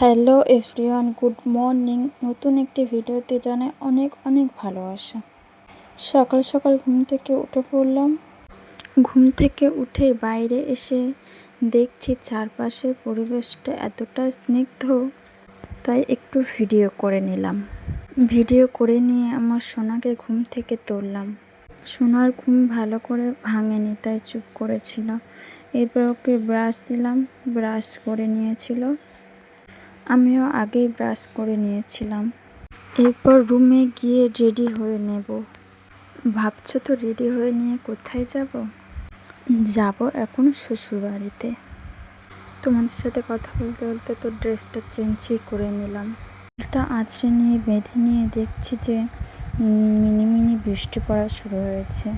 Hello everyone, good morning. নতুন একটি ভিডিওতে জানাই অনেক অনেক ভালোবাসা। সকাল সকাল ঘুম থেকে উঠে পড়লাম। ঘুম থেকে উঠে বাইরে এসে দেখছি চারপাশের পরিবেশটা এতটা স্নিগ্ধ, তাই একটু ভিডিও করে নিলাম। ভিডিও করে নিয়ে আমার সোনাকে ঘুম থেকে তুললাম। সোনার ঘুম ভালো করে ভাঙেনি, তাই চুপ করেছিল। এরপর ওকে ব্রাশ দিলাম ব্রাশ করে নিয়েছিল। আমিও আগেই ব্রাশ করে নিয়েছিলাম। এরপর রুমে গিয়ে রেডি হয়ে নেব। ভাবছ তো রেডি হয়ে নিয়ে কোথায় যাব? যাব এখন শ্বশুরবাড়িতে। তোমাদের সাথে কথা বলতে বলতে তো ড্রেসটা চেঞ্জই করে নিলাম। এটা আছড়ে নিয়ে, বেঁধে নিয়ে দেখছি যে মিনি মিনি বৃষ্টি পড়া শুরু হয়েছে।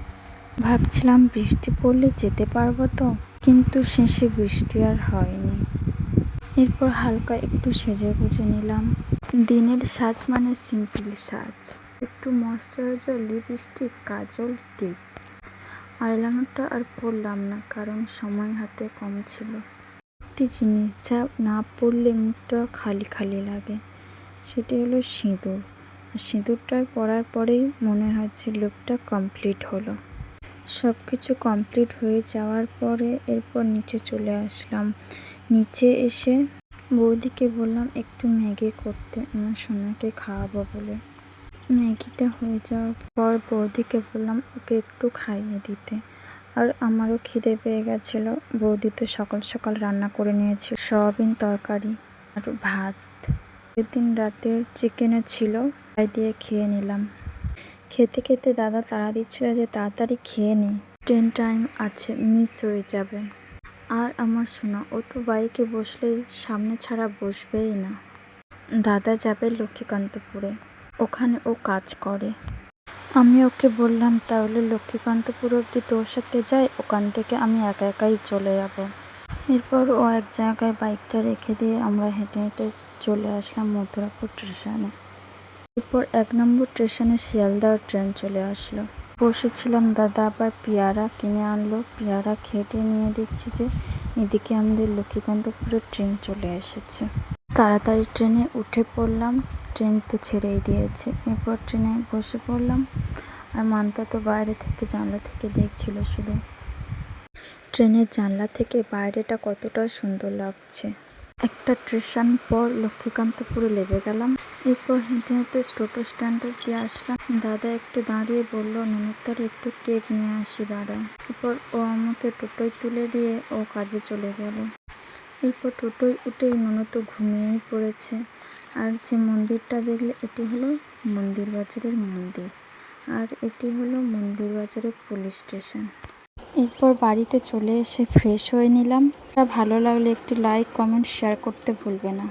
ভাবছিলাম বৃষ্টি পড়লে যেতে পারব তো, কিন্তু শেষে বৃষ্টি আর হয়নি। এরপর হালকা একটু সেজে গুজে নিলাম। দিনের সাজ মানে সিম্পল সাজ। একটু ময়শ্চারাইজার লিপস্টিক কাজল টিপ আইলাইনারটা আর পরলাম না, কারণ সময় হাতে কম ছিল। একটি জিনিস যা না পরলে মুখটা খালি খালি লাগে, সেটি হলো সিঁদুর। আর সিঁদুরটা পরার পরেই মনে হচ্ছে লুকটা কমপ্লিট হলো। সব কিছু কমপ্লিট হয়ে যাওয়ার পরে এরপর নিচে চলে আসলাম। নিচে এসে বৌদিকে বললাম, একটু ম্যাগি করতে আমার সোনাকে খাওয়াবো বলে। ম্যাগিটা হয়ে যাওয়ার পর বৌদিকে বললাম, ওকে একটু খাইয়ে দিতে। আর আমারও খিদে পেয়ে গেছিল। বৌদি তো সকাল সকাল রান্না করে নিয়েছিল, সয়াবিন তরকারি আর ভাত। দিন রাতের চিকেনও ছিল, তাই দিয়ে খেয়ে নিলাম। খেতে খেতে দাদা তাড়া দিচ্ছিল যে তাড়াতাড়ি খেয়ে নি। ট্রেন টাইম আছে মিস হয়ে যাবে। আর আমার শোনা ও তো বাইকে বসলে সামনে ছাড়া বসবেই না। দাদা যাবে লক্ষ্মীকান্তপুরে, ওখানে ও কাজ করে। আমি ওকে বললাম, তাহলে লক্ষ্মীকান্তপুর অবধি তোর সাথে যাই, ওখান থেকে আমি একা একাই চলে যাব। এরপর ও এক জায়গায় বাইকটা রেখে দিয়ে আমরা হেঁটে হেঁটে চলে আসলাম মথুরাপুর স্টেশনে এরপর এক নম্বর স্টেশনে শিয়ালদার ট্রেন চলে আসলো। বসেছিলাম, দাদা, আবার পেয়ারা কিনে আনলো। পেয়ারা খেটে নিয়ে দেখছি যে এদিকে আমাদের লক্ষ্মীকান্তপুরের ট্রেন চলে এসেছে। তাড়াতাড়ি ট্রেনে উঠে পড়লাম। ট্রেন তো ছেড়েই দিয়েছে। এরপর ট্রেনে বসে পড়লাম। আর মান্তা তো বাইরে থেকে জানলা থেকে দেখছিল শুধু। ট্রেনের জানলা থেকে বাইরেটা কতটা সুন্দর লাগছে। একটা স্টেশন পর লক্ষ্মীকান্তপুরে লেবে গেলাম। এরপর হেঁটে হেঁটে টোটো স্ট্যান্ডে দিয়ে আসলাম। দাদা একটু দাঁড়িয়ে বলল ননদটার একটু কেক নিয়ে আসি দাদা। এরপর ও আমাকে টোটোয় তুলে দিয়ে ও কাজে চলে গেল। এরপর টোটোয় উঠেই ননদ ঘুমিয়েই পড়েছে। আর যে মন্দিরটা দেখলে, এটি হলো মন্দির বাজারের মন্দির। আর এটি হলো মন্দির বাজারের পুলিশ স্টেশন। এরপর বাড়িতে চলে এসে ফ্রেশ হয়ে নিলাম। ভালো লাগলে একটু লাইক, কমেন্ট, শেয়ার করতে ভুলবে না।